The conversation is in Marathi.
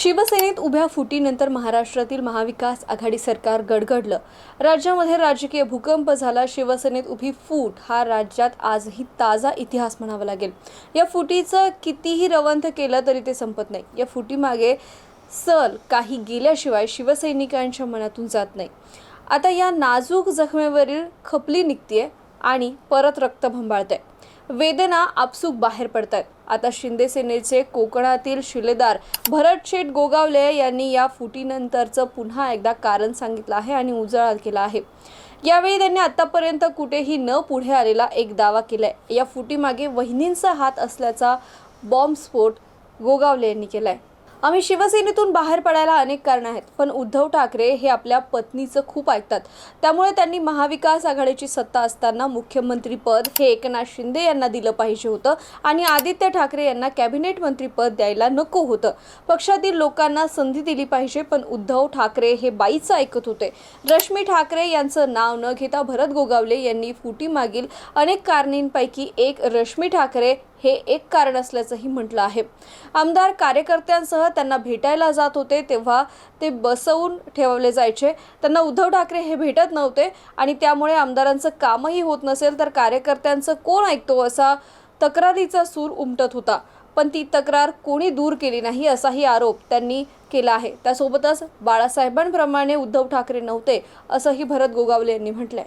शिवसेनेत उभ्या फुटीनंतर महाराष्ट्रातील महाविकास आघाडी सरकार गडगडलं. राज्यामध्ये राजकीय भूकंप झाला शिवसेनेत उभी फूट हा राज्यात आजही ताजा इतिहास म्हणावा लागेल. या फुटीचं कितीही रवंथ केलं तरी ते संपत नाही. या फुटीमागे सल काही गेल्याशिवाय शिवसैनिकांच्या मनातून जात नाही. आता या नाजूक जखमेवरील खपली निघतीये आणि परत रक्त भंबाळतंय. वेदना आपसूक बाहेर पडत आहेत आता शिंदे सेनेचे कोकणातील शिलेदार भरत शेठ गोगावले यांनी या फुटीनंतरचं पुन्हा एकदा कारण सांगितलं आहे आणि उजाळा केला आहे. यावेळी त्यांनी आतापर्यंत कुठेही न पुढे आलेला एक दावा केलाय. या फुटीमागे वहिनींचा हात असल्याचा बॉम्बस्फोट गोगावले यांनी केलाय. आम्ही शिवसेनेतून बाहेर पडायला अनेक कारणं आहेत पण उद्धव ठाकरे हे आपल्या पत्नीचं खूप ऐकतात. त्यामुळे त्यांनी महाविकास आघाडीची सत्ता असताना मुख्यमंत्रीपद हे एकनाथ शिंदे यांना दिलं पाहिजे होतं आणि आदित्य ठाकरे यांना कॅबिनेट मंत्रीपद द्यायला नको होतं. पक्षातील लोकांना संधी दिली पाहिजे पण उद्धव ठाकरे हे बाईचं ऐकत होते. रश्मी ठाकरे यांचं नाव न घेता भरत गोगावले यांनी फुटीमागील अनेक कारणांपैकी एक रश्मी ठाकरे हे एक कारण असल्याचंही म्हटलं आहे. आमदार कार्यकर्त्यांसह त्यांना भेटायला जात होते तेव्हा ते बसवून ठेवले जायचे. त्यांना उद्धव ठाकरे हे भेटत नव्हते आणि त्यामुळे आमदारांचं कामही होत नसेल तर कार्यकर्त्यांचं कोण ऐकतो असा तक्रारीचा सूर उमटत होता. पण ती तक्रार कोणी दूर केली नाही असाही आरोप त्यांनी केला आहे. त्यासोबतच बाळासाहेबांप्रमाणे उद्धव ठाकरे नव्हते असंही भरत गोगावले यांनी म्हटलंय.